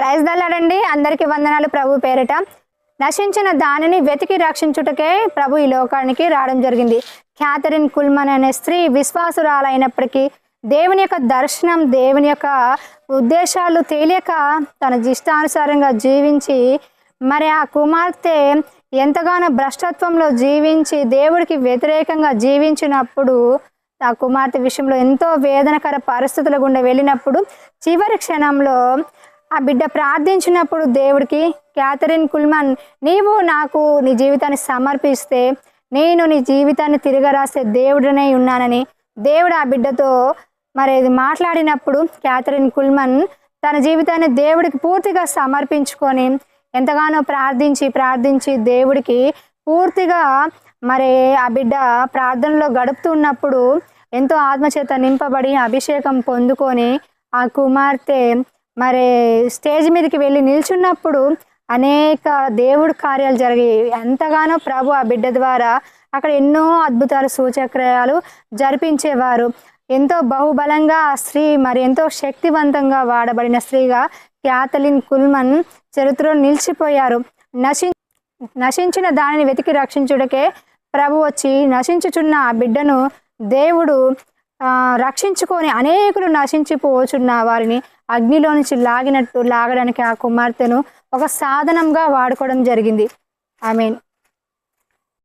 Praise దల్లాడండి అందరికీ వందనాలు ప్రభు పేరిట. నశించిన దానిని వెతికి రక్షించుటకే ప్రభు ఈ లోకానికి రావడం జరిగింది. క్యాథరిన్ కుల్మన్ అనే స్త్రీ విశ్వాసురాలైనప్పటికీ దేవుని యొక్క దర్శనం దేవుని యొక్క ఉద్దేశాలు తెలియక తన ఇష్టానుసారంగా జీవించి మరి ఆ కుమార్తె ఎంతగానో భ్రష్టత్వంలో జీవించి దేవుడికి వ్యతిరేకంగా జీవించినప్పుడు ఆ కుమార్తె విషయంలో ఎంతో వేదనకర పరిస్థితుల గుండా వెళ్ళినప్పుడు చివరి క్షణంలో ఆ బిడ్డ ప్రార్థించినప్పుడు దేవుడికి క్యాథరిన్ కుల్మన్ నీవు నాకు నీ జీవితాన్ని సమర్పిస్తే నేను నీ జీవితాన్ని తిరగరాసే దేవుడనే ఉన్నానని దేవుడు ఆ బిడ్డతో మరి ఇది మాట్లాడినప్పుడు క్యాథరిన్ కుల్మన్ తన జీవితాన్ని దేవుడికి పూర్తిగా సమర్పించుకొని ఎంతగానో ప్రార్థించి ప్రార్థించి దేవుడికి పూర్తిగా మరి ఆ బిడ్డ ప్రార్థనలో గడుపుతున్నప్పుడు ఎంతో ఆత్మచేత నింపబడి అభిషేకం పొందుకొని ఆ కుమార్తె మరి స్టేజ్ మీదకి వెళ్ళి నిల్చున్నప్పుడు అనేక దేవుడు కార్యాలు జరిగాయి. ఎంతగానో ప్రభు ఆ బిడ్డ ద్వారా అక్కడ ఎన్నో అద్భుతాలు సూచక్రయాలు జరిపించేవారు. ఎంతో బహుబలంగా ఆ స్త్రీ మరి ఎంతో శక్తివంతంగా వాడబడిన స్త్రీగా క్యాథలిన్ కుల్మన్ చరిత్రలో నిలిచిపోయారు. నశి నశించిన దానిని వెతికి రక్షించుడకే ప్రభు వచ్చి నశించుచున్న ఆ బిడ్డను దేవుడు రక్షించుకొని అనేకులు నశించిపోచున్న వారిని అగ్నిలో నుంచి లాగినట్టు లాగడానికి ఆ కుమార్తెను ఒక సాధనంగా వాడుకోవడం జరిగింది. I mean